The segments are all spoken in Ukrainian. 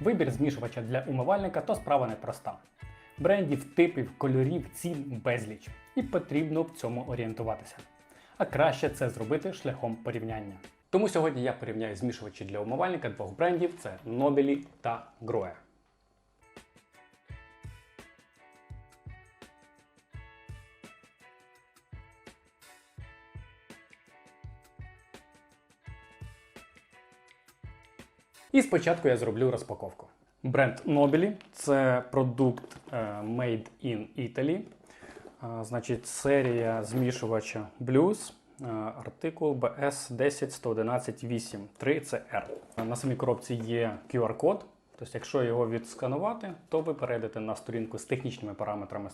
Вибір змішувача для умивальника то справа непроста. Брендів, типів, кольорів, цін безліч. І потрібно в цьому орієнтуватися. А краще це зробити шляхом порівняння. Тому сьогодні я порівняю змішувачі для умивальника двох брендів: це Nobili та Grohe. І спочатку я зроблю розпаковку. Бренд Nobili – це продукт е, Made in Italy. Е, Значить, серія змішувача Blues, е, артикул BS 10118 3CR. На самій коробці є QR-код. Тобто, якщо його відсканувати, то ви перейдете на сторінку з технічними параметрами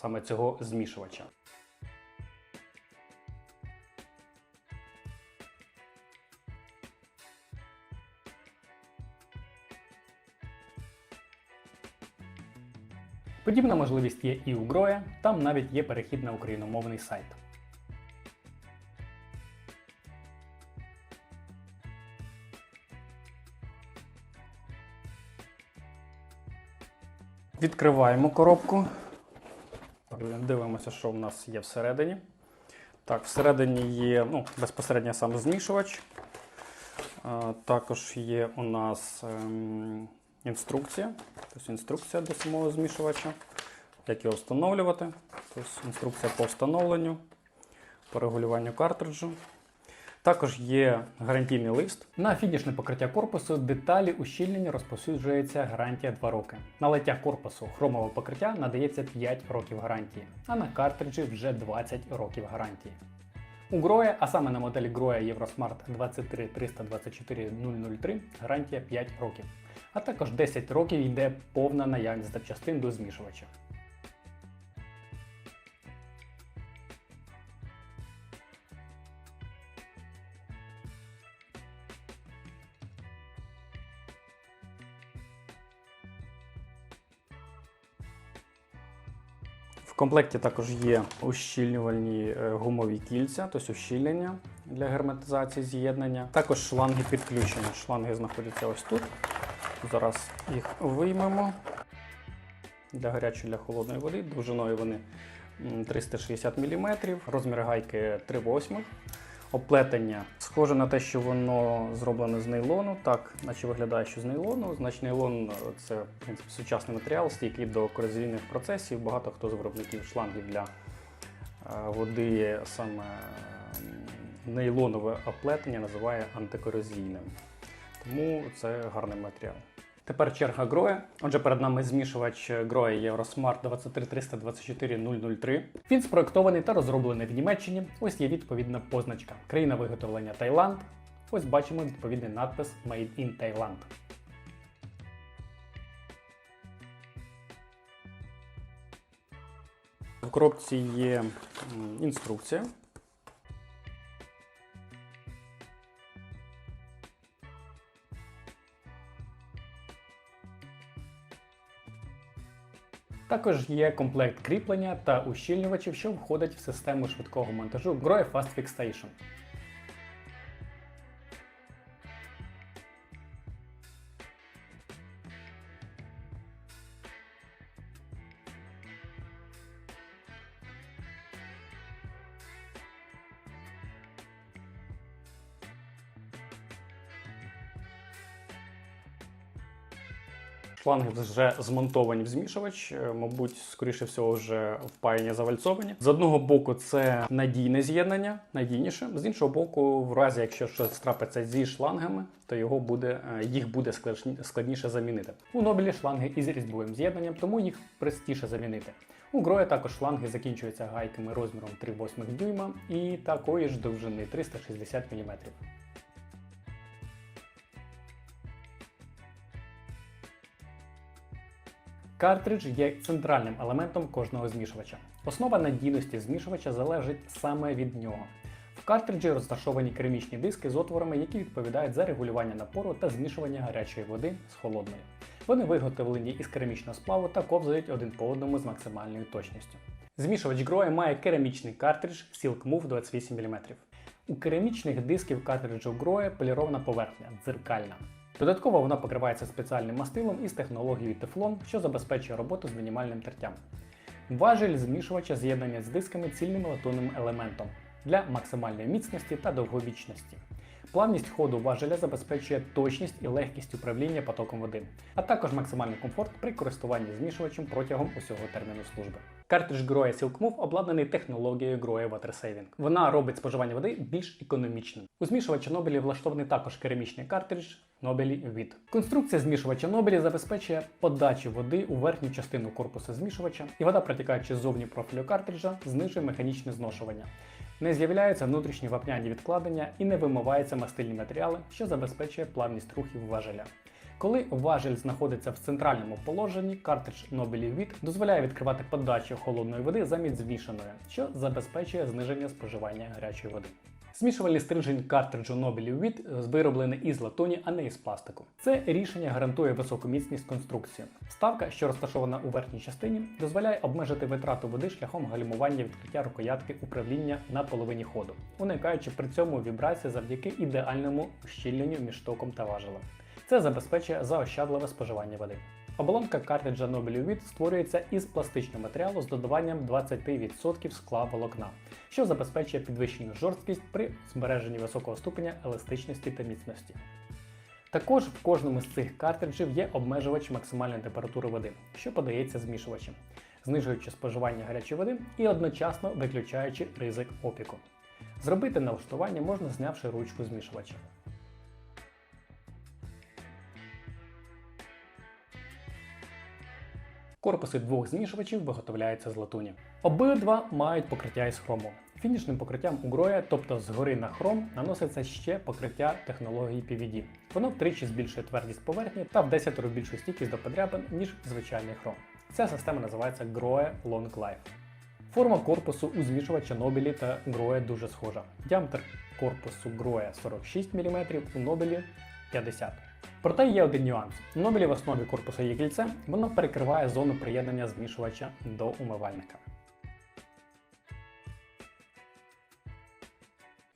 саме цього змішувача. Подібна можливість є і у Гроя, там навіть є перехід на україномовний сайт. Відкриваємо коробку. Дивимося, що в нас є всередині. Так, всередині є ну, безпосередньо сам змішувач. Також є у нас ем, інструкція. Тобто інструкція до самого змішувача, як його встановлювати. Тобто інструкція по встановленню, по регулюванню картриджу. Також є гарантійний лист. На фінішне покриття корпусу деталі ущільнення розповсюджується гарантія 2 роки. На лиття корпусу хромове покриття надається 5 років гарантії, а на картриджі вже 20 років гарантії. У Гроя, а саме на моделі Гроя Eurosmart 23324 гарантія 5 років. А також 10 років йде повна наявність запчастин до змішувача. В комплекті також є ущільнювальні е, гумові кільця, тобто ущільнення для герметизації з'єднання. Також шланги підключення. Шланги знаходяться ось тут. Зараз їх виймемо для гарячої для холодної води. Довжиною вони 360 мм, розмір гайки 3 восьмих. Оплетення схоже на те, що воно зроблене з нейлону. Так, наче виглядає, що з нейлону. Значить, нейлон е, це в принципі, сучасний матеріал, стійкий до корозійних процесів. Багато хто з виробників шлангів для е, води саме нейлонове оплетення називає антикорозійним. Тому це гарний матеріал. Тепер черга Гроя. Отже, перед нами змішувач Гроя Eurosmart 23324 Він спроектований та розроблений в Німеччині. Ось є відповідна позначка. Країна виготовлення Таїланд. Ось бачимо відповідний надпис Made in Thailand. В коробці є інструкція. Також є комплект кріплення та ущільнювачів, що входить в систему швидкого монтажу Grohe Fast Fix Station. Шланги вже змонтовані в змішувач, е, мабуть, скоріше всього, вже впаяні завальцовані. З одного боку, це надійне з'єднання, надійніше. З іншого боку, в разі, якщо щось трапиться зі шлангами, то його буде, е, їх буде складніше замінити. У Нобелі шланги із різьбовим з'єднанням, тому їх простіше замінити. У Гроя також шланги закінчуються гайками розміром 3,8 дюйма і такої ж довжини 360 мм. Картридж є центральним елементом кожного змішувача. Основа надійності змішувача залежить саме від нього. В картриджі розташовані керамічні диски з отворами, які відповідають за регулювання напору та змішування гарячої води з холодною. Вони виготовлені із керамічного сплаву та ковзають один по одному з максимальною точністю. Змішувач Grohe має керамічний картридж Silk Move 28 мм. У керамічних дисків картриджу Grohe полірована поверхня дзеркальна. Додатково вона покривається спеціальним мастилом із технологією Teflon, що забезпечує роботу з мінімальним тертям. Важель змішувача з'єднання з дисками цільним латунним елементом для максимальної міцності та довговічності. Плавність ходу важеля забезпечує точність і легкість управління потоком води, а також максимальний комфорт при користуванні змішувачем протягом усього терміну служби. Картридж Grohe Silk Move обладнаний технологією Grohe Water Saving. Вона робить споживання води більш економічним. У змішувача Нобелі влаштований також керамічний картридж Нобелі від. Конструкція змішувача Нобелі забезпечує подачу води у верхню частину корпусу змішувача, і вода, протікаючи ззовні профілю картриджа, знижує механічне зношування. Не з'являються внутрішні вапняні відкладення і не вимиваються мастильні матеріали, що забезпечує плавність рухів важеля. Коли важель знаходиться в центральному положенні, картридж Nobel від дозволяє відкривати подачу холодної води замість змішаної, що забезпечує зниження споживання гарячої води. Змішувальний стрижень картриджу Nobel від вироблений із латуні, а не із пластику. Це рішення гарантує високу міцність конструкції. Вставка, що розташована у верхній частині, дозволяє обмежити витрату води шляхом гальмування відкриття рукоятки управління на половині ходу, уникаючи при цьому вібрації завдяки ідеальному ущільненню між током та важелем. Це забезпечує заощадливе споживання води. Оболонка картриджа Nobel від створюється із пластичного матеріалу з додаванням 20% скла волокна, що забезпечує підвищену жорсткість при збереженні високого ступеня еластичності та міцності. Також в кожному з цих картриджів є обмежувач максимальної температури води, що подається змішувачем, знижуючи споживання гарячої води і одночасно виключаючи ризик опіку. Зробити налаштування можна знявши ручку змішувача. Корпуси двох змішувачів виготовляються з латуні. Обидва мають покриття із хрому. Фінішним покриттям у Гроя, тобто згори на хром, наноситься ще покриття технології PVD. Воно втричі збільшує твердість поверхні та в 10 разів більшу стійкість до подряпин, ніж звичайний хром. Ця система називається Grohe Long Life. Форма корпусу у змішувача Нобелі та Гроя дуже схожа. Діаметр корпусу Гроя 46 мм, у Нобелі 50 Проте є один нюанс. У Нобелі в основі корпусу є кільце, воно перекриває зону приєднання змішувача до умивальника.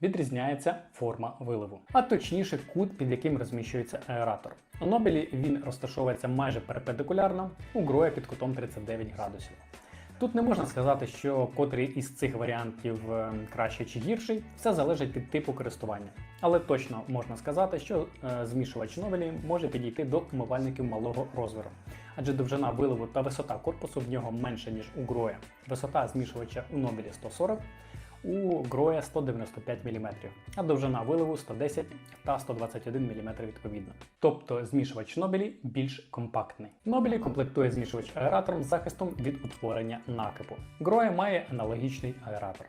Відрізняється форма виливу, а точніше кут, під яким розміщується аератор. У Нобелі він розташовується майже перпендикулярно, у Гроя під кутом 39 градусів. Тут не можна сказати, що котрий із цих варіантів краще чи гірший, все залежить від типу користування. Але точно можна сказати, що е, змішувач новелі може підійти до умивальників малого розміру, адже довжина виливу та висота корпусу в нього менше, ніж у Гроя. Висота змішувача у Нобелі 140, у Гроя 195 мм, а довжина виливу 110 та 121 мм відповідно. Тобто змішувач Нобелі більш компактний. Нобелі комплектує змішувач аератором з захистом від утворення накипу. Гроя має аналогічний аератор.